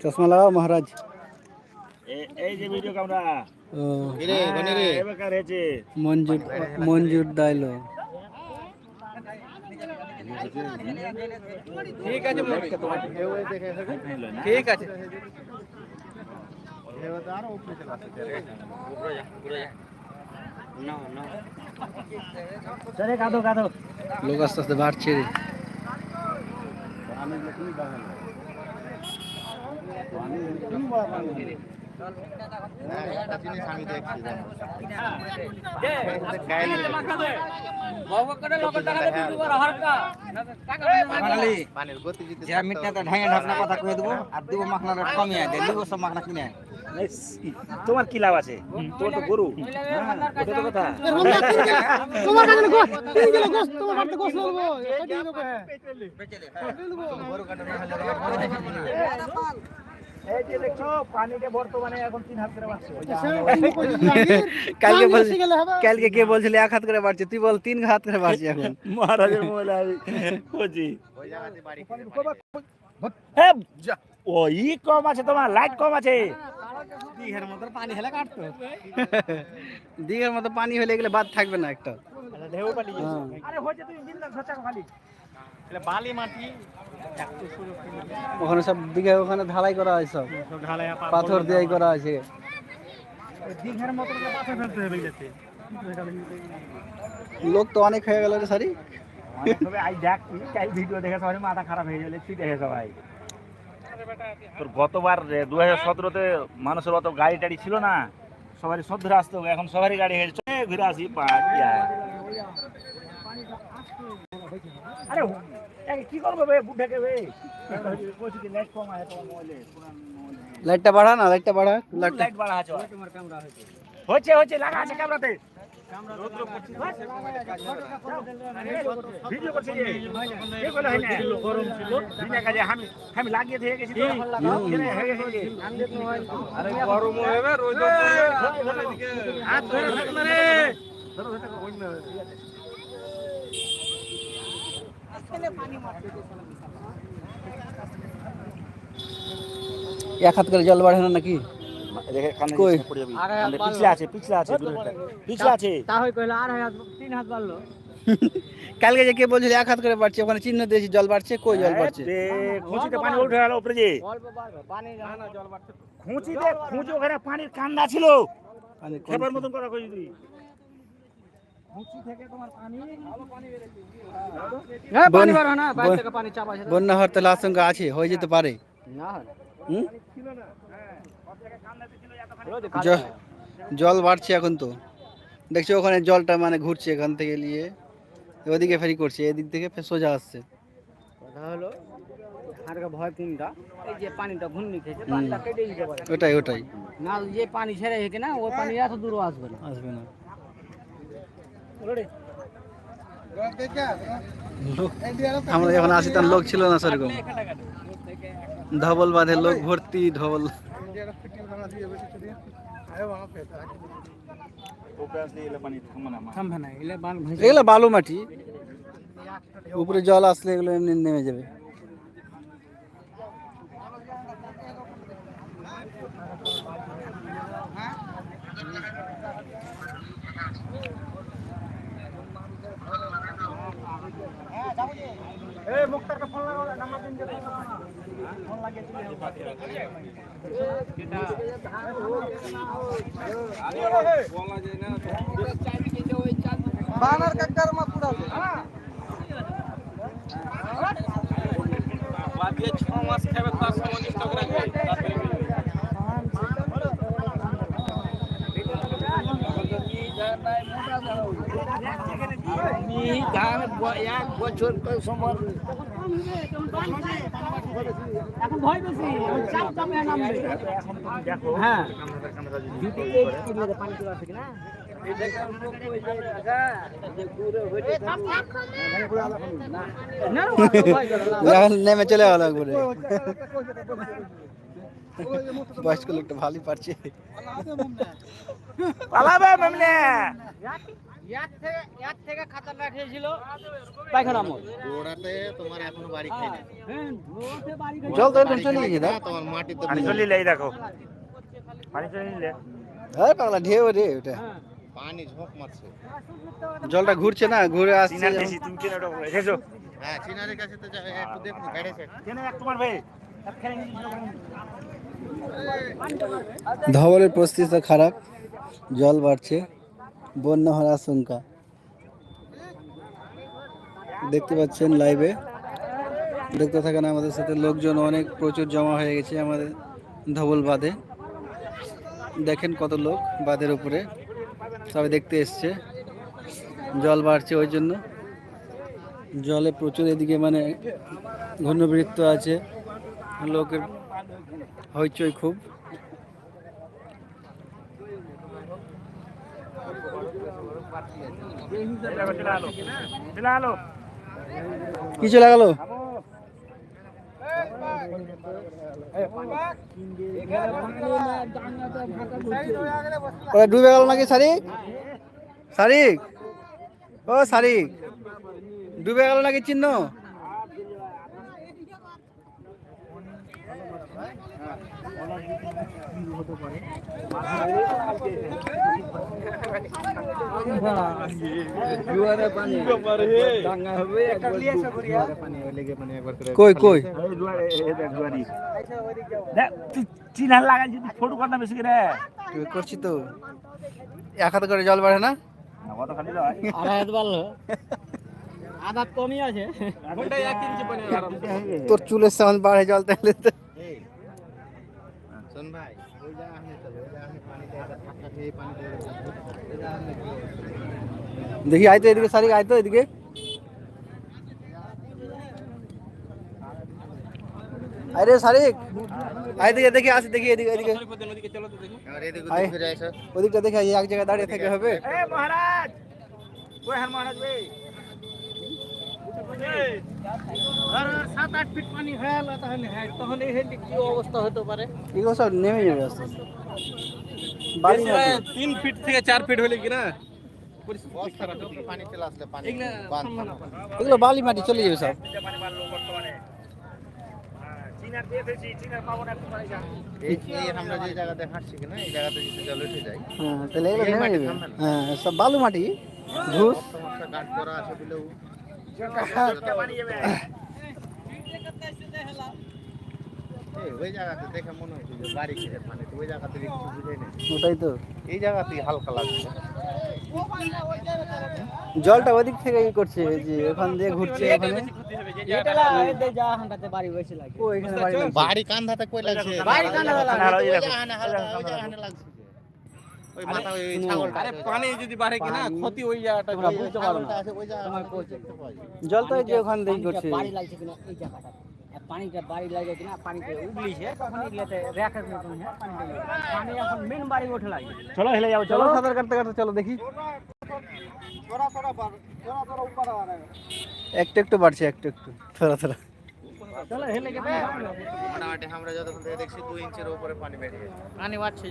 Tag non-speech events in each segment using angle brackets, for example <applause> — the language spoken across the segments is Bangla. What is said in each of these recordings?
চশমা লাগাও মহারাজ এ- এই যে ভিডিও ক্যামেরা ও এবার হয়েছে মঞ্জুর মঞ্জুর দাইলো ঠিক আছে ঠিক আছে চলে কাঁদো কাঁদো লোক আস্তে আস্তে বাড়ছে রে যা তোমার কি লাভ আছে? তোমার তো গরু কথা <laughs> কালকে কে বলছিল এক হাত করে বাড়ছে? তুই বল তিন হাত করে বাড়ছে এখন। <laughs> মহারাজের মোবাইলে আমি খুঁজি। হ্যাঁ, ও ই কম আছে তোমার লাইট কম আছে। দিঘের মতো পানি হেলে কাটতো। <laughs> দিঘার মতো পানি হলে গেলে বাদ থাকবে না একটা। ঢেউ হ্যাঁ। আরে খালি। বালি মাটি ওখানে সব দিঘা ওখানে ঢালাই করা হয় সব। পাথর দিয়ে করা আছে লোক তো অনেক হয়ে গেল রে সারি। তবে আই দেখ কাল ভিডিও দেখে সবাই মাথা খারাপ হয়ে গেলে সবাই। তোর গতবার দু হাজার সতেরোতে মানুষের অত গাড়ি টাড়ি ছিল না সবারই সব ধরে আসতো এখন সবারই গাড়ি হয়েছে। ঘুরে আসি পা আর। তোমার লাইটটা বাড়া না লাইটটা বাড়া লাইট বাড়া আছে হচ্ছে হচ্ছে লাগা আছে ক্যামেরাতে ভিডিও করছি যে। কে বলে হয় না? বিনা কাজে আমি লাগিয়ে দিয়ে গেছি তো। এখানে হয়ে গেছে। আরে গরম হবে রোজ হাত ধরে থাকো না রে। ধরো, ধরো, থাকো, ওই না। এক হাত করে জল বাড়ে না নাকি? কই? দিচ্ছে, পড়ে যাবি। কানে পিছলে আছে পিছলে আছে দূরে। আছে। তা হই কইলো আর হাত তিন হাত বাড়লো। <laughs> কালকে যে কে বলছিল এক হাত করে বাড়ছে ওখানে চিহ্ন দিয়েছি জল বাড়ছে কই জল বাড়ছে? খুঁচিতে পানি উঠে গেল উপরে যে। পানি জল বাড়ছে। খুঁচিতে খুঁচি ওখানে পানির কান্দা ছিল। মতন কইছি বন্যা হওয়ার তাহলে আশঙ্কা আছে হয়ে যেতে পারে। হয় হ্যাঁ জল বাড়ছে এখন তো। দেখছি ওখানে জলটা মানে ঘুরছে এখান থেকে নিয়ে। ওদিকে ফেরি করছে এদিক থেকে ফের সোজা আসছে। কথা হলো হাড়কে ভয় তিনটা এই যে পানিটা ঘূর্ণি খেয়েছে পানিটা কেটে দিতে পারে। ওটাই ওটাই। না যে পানি ছেড়ে হেঁকে না ওই পানি এত দূর আসবে না। আসবে না। আমরা যখন আসি তার লোক ছিল না সেরকম। ধবল বাঁধে লোক ভর্তি ধবল। এগুলো বালু মাটি। উপরে জল আসলে এগুলো এমনি নেমে যাবে। এই মুক্তারকে ফোন লাগাও নাম্বার ছ মাস ফোন লাগাও না। ফোন লাগিয়ে দিলে বানার কাকার মা পুরা বাদে ছ মাস খাবে তার সময় স্টক রাখবে আমি ধান ব- এক বছর পর সময় এখন ভয় বেশি। ওই চাপ চাপে নামবে। এখন তুমি দেখো হ্যাঁ। ক্যামেরাটা ক্যামেরা যদি দিদিকে কিনলে পানি চলে আসে কিনা না ভয় করে না। এখন নেমে চলে গেল একবারে বয়স্ক লোকটা ভালোই পারছে। পালাবে মামলে তোমার এখনও বাড়ি খাইনি হ্যাঁ ওতে বাড়ি করে- জল তো একদম চলে গেছে না তোমার মাটিতে পানি চলে নিলে দেখো। পানি চলে নিলে হ্যাঁ পাগলা ঢেউ রে ওটা। হ্যাঁ। পানি ঝোঁক মারছে। জলটা ঘুরছে না ঘুরে আসছে। তুমি কেন ওটা রেখেছো হ্যাঁ চিনারের কাছে তো একটু দেখুন গাড়িছে কেন এক তোমার ভাই এক খেলে নিয়ে ধবলের পরিস্থিতি খারাপ জল বাড়ছে। বন্যা হওয়ার আশঙ্কা। দেখতে পাচ্ছেন লাইভে দেখতে থাকেন আমাদের সাথে লোকজন অনেক প্রচুর জমা হয়ে গেছে আমাদের ধবল বাঁধে। দেখেন কত লোক বাঁধের উপরে। সবাই দেখতে এসছে। জল বাড়ছে ওই জন্য। জলে প্রচুর এদিকে মানে ঘূর্ণবৃত্ত আছে। লোকের হইচই খুব চলে আলো চলে আলো কিছু লাগালো? ওরা ডুবে গেল নাকি শারিক শারিক ও শারিক ডুবে গেল নাকি চিহ্ন? কই কই? চিনার লাগাই যদি ফটো করতে বেশি করে। করছি তো। এক হাতে করে জল বাড়ে না? তোর চুলের সামান বাড়ে জল তাহলে তো। এই শোন ভাই ওই জায়গা আমি চলে ওই জায়গা আমি পানিতে একটা ঠাক্কা খেয়ে পানিতে ওই জায়গা আমি দেখি আয় তো এদিকে শারিক আয় তো এদিকে আরে শারিক আয় দিকে দেখি আসি দেখি এদিকে এদিকে আর এদিকে আয়। ঘুরে আসো ওদিকটা দেখে আয়, এক জায়গায় দাঁড়িয়ে থাকতে হবে এ মহারাজ কই হ্যাঁ মহারাজ ভাই সাত আট ফিট পানি হয়ে গেল তাহলে হ্যাঁ তখন এই হেলদি কি অবস্থা হতে পারে? এগুলো সব নেমে যাবে আস্তে আস্তে। বালি মাটি। তিন ফিট থেকে চার ফিট হলে কি না? বস্তা যত পানি চলে আসলে পানি বাঁধ। এগুলো বালি মাটি চলে যাবে হ্যাঁ, হ্যাঁ। হ্যাঁ সব বালু মাটি ঘুষ। মনে ওটাই তো। এই জায়গাতেই হালকা লাগছে। জলটা ওদিক থেকে ই করছে যে ওখান দিয়ে ঘুরছে ওখানে বাড়ি কান্ধাতে কই লাগছে বাড়ি কান্ধাতে লাগছে। ওই মাথা ওই ছাগলটা। আরে পানি যদি বাড়ে কি ক্ষতি ওই জায়গাটা তোমরা বুঝতে পারো না। ওই জায়গাটা দেখতে পাওয়া জল তো এই যে ওখান দিয়ে করছে বাড়ি লাগছে কিনা এই জায়গাটা। পানিটা বাড়ি লাগে কিনা পানিতে উগলিছে তখন এগুলাতে র্যাকের মতন হ্যাঁ পানি এখন মেন বাড়ি ওঠে লাগে চলো হেলে যাও চলো। চলো সাঁতার কাটতে কাটতে চলো দেখি। একটু একটু বাড়ছে একটু একটু। থোড়া থোড়া চলো হেলে গেলে মোটামুটি আমরা যতক্ষণ থেকে দেখছি দুই ইঞ্চের উপরে পানি বেরিয়ে গেছে। পানি বাড়ছে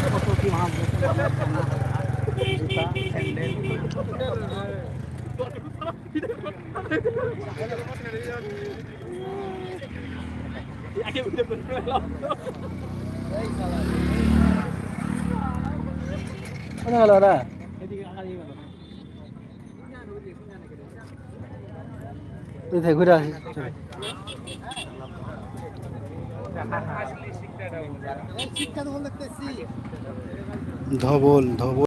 যে কত কি মাছ দেখতে পাবেন না। জুতা স্যান্ডেল কোথায় গেল ওরা এদিকে হারিয়ে গেল এই থেকে ঘুরে আসি চলো। ধবল ধবল।